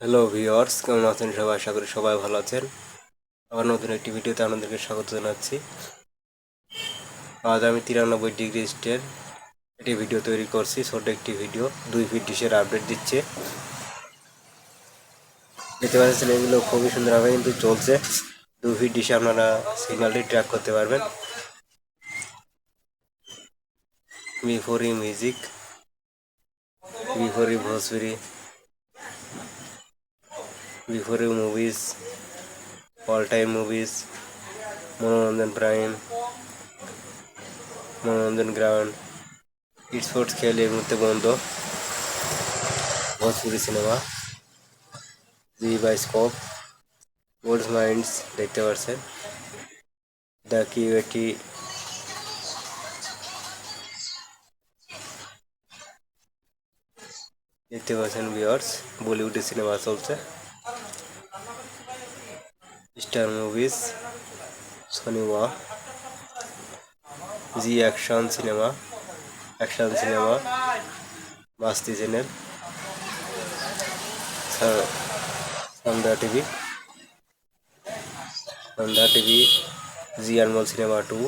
Hello viewers কেমন আছেন সবাই? আশা করি সবাই ভালো আছেন। আবার নতুন একটি ভিডিওতে আপনাদেরকে স্বাগত জানাচ্ছি। আজ আমি তিরানব্বই ডিগ্রি স্টের একটি ভিডিও তৈরি করছি, ছোট একটি ভিডিও। দুই ফিট ডিশের আপডেট দিচ্ছে। দেখতে পাচ্ছেন, এগুলো খুবই সুন্দরভাবে কিন্তু চলছে। দুই ফিট ডিশে আপনারা সিগন্যালটি ট্র্যাক করতে পারবেন। B four U music B four U Bhojpuri. B four movies all time movies Manoranjan prime Manoranjan ground sports খেল এই মুহূর্তে বন্ধ Bhojpuri cinema Zee bioscope old minds দেখতে পাচ্ছেন দ্য কিউএটি দেখতে পাচ্ছেন ভিওর্স বলিউডের সিনেমা চলছে। Star movies Sony Wah Zee action cinema action cinema Masti channel Sandhya TV Sandhya TV Zee Anmol cinema two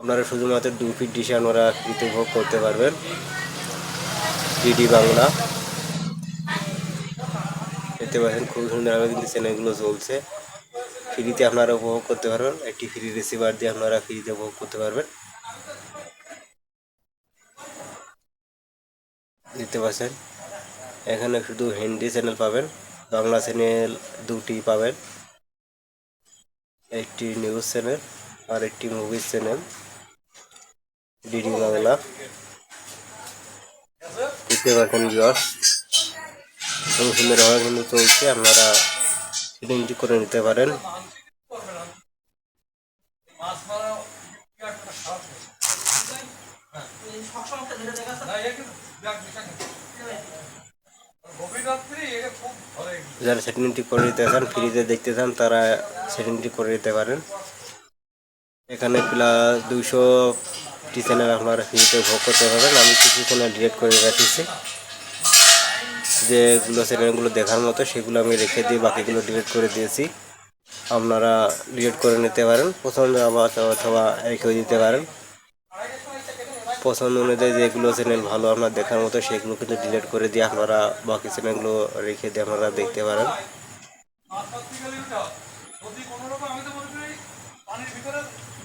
আপনারা শুধুমাত্র দু ফিট ডিশে আপনারা উপভোগ করতে পারবেন। ডিডি বাংলা। দেখতে পাচ্ছেন, খুব সুন্দরভাবে কিন্তু চ্যানেলগুলো চলছে। ফ্রিতে আপনারা উপভোগ করতে পারবেন, একটি ফ্রি রিসিভার দিয়ে আপনারা ফ্রিতে উপভোগ করতে পারবেন। দেখতে পাচ্ছেন, এখানে শুধু হিন্দি চ্যানেল পাবেন, বাংলা চ্যানেল দুটি পাবেন। একটি নিউজ চ্যানেল আর একটি মুভিজ চ্যানেল ডিডি বাংলা। দেখতে পাচ্ছেন ভিউয়ার্স খুব সুন্দরভাবে কিন্তু চলছে, আপনারা সেটিংটি করে নিতে পারেন। যারা সেটিংটি করে নিতে চান, ফ্রিতে দেখতে চান, তারা সেটিংটি করে নিতে পারেন। এখানে প্লাস দুইশো টি চ্যানেল আপনারা ফ্রিতে ভোগ করতে পারবেন। আমি কিছু চ্যানেল ডিলেট করে রাখছি। যেগুলো চ্যানেলগুলো দেখার মতো, সেগুলো আমি রেখে দিয়ে বাকিগুলো ডিলিট করে দিয়েছি। আপনারা ডিলিট করে নিতে পারেন, পছন্দ আবার অথবা রেখেও দিতে পারেন। পছন্দ অনুযায়ী যেগুলো চ্যানেল ভালো আপনার দেখার মতো, সেগুলো কিন্তু ডিলিট করে দিয়ে আপনারা বাকি চ্যানেলগুলো রেখে দিয়ে আপনারা দেখতে পারেন।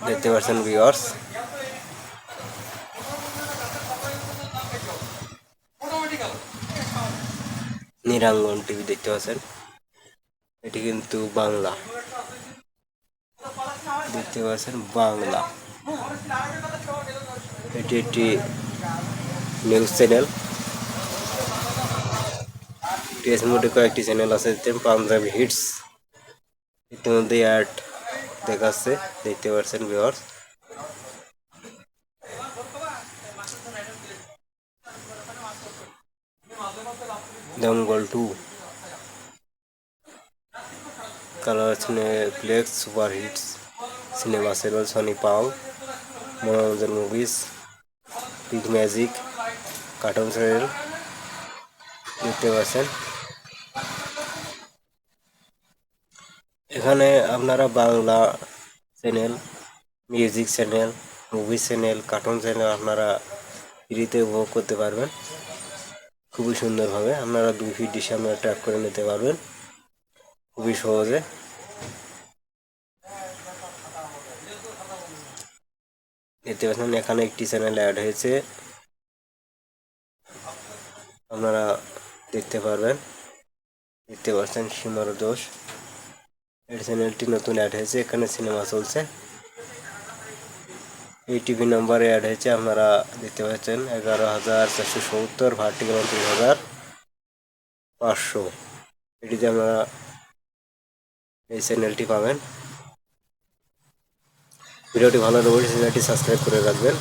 দেখতে পাচ্ছেন ভিওর্স নিরাঙ্গন টিভি দেখতে পাচ্ছেন। এটি কিন্তু বাংলা। দেখতে পাচ্ছেন বাংলা। এটি একটি নিউজ চ্যানেল টিএস মোডে কয়েকটি চ্যানেল আছে পাঞ্জাবি হিটস ইতিমধ্যে অ্যাড দেখাচ্ছে, দেখতে পাচ্ছেন viewers Dangal two colour flex super hits cinema channel Sony পাও Manoranjan movies big magic cartoon channel দেখতে পাচ্ছেন। এখানে আপনারা Bangla channel music channel movie channel cartoon channel আপনারা ফ্রিতে উপভোগ করতে পারবেন। খুবই সুন্দরভাবে আপনারা দুই ফিট ডিশে আপনারা ট্র্যাক করে নিতে পারবেন। খুবই সহজে। দেখতে পাচ্ছেন, এখানে একটি চ্যানেল অ্যাড হয়েছে। আপনারা দেখতে পারবেন। দেখতে পাচ্ছেন, সীমার দোষ। এই চ্যানেলটি নতুন অ্যাড হয়েছে, এখানে সিনেমা চলছে। এই টিভি নম্বরে অ্যাড হয়েছে, আপনারা দেখতে পাচ্ছেন, এগারো হাজার চারশো সত্তর ভার্টিক্যাল তিন হাজার পাঁচশো। এটিতে আপনারা এই চ্যানেলটি পাবেন। ভিডিওটি ভালো লাগলে চ্যানেলটি সাবস্ক্রাইব করে রাখবেন।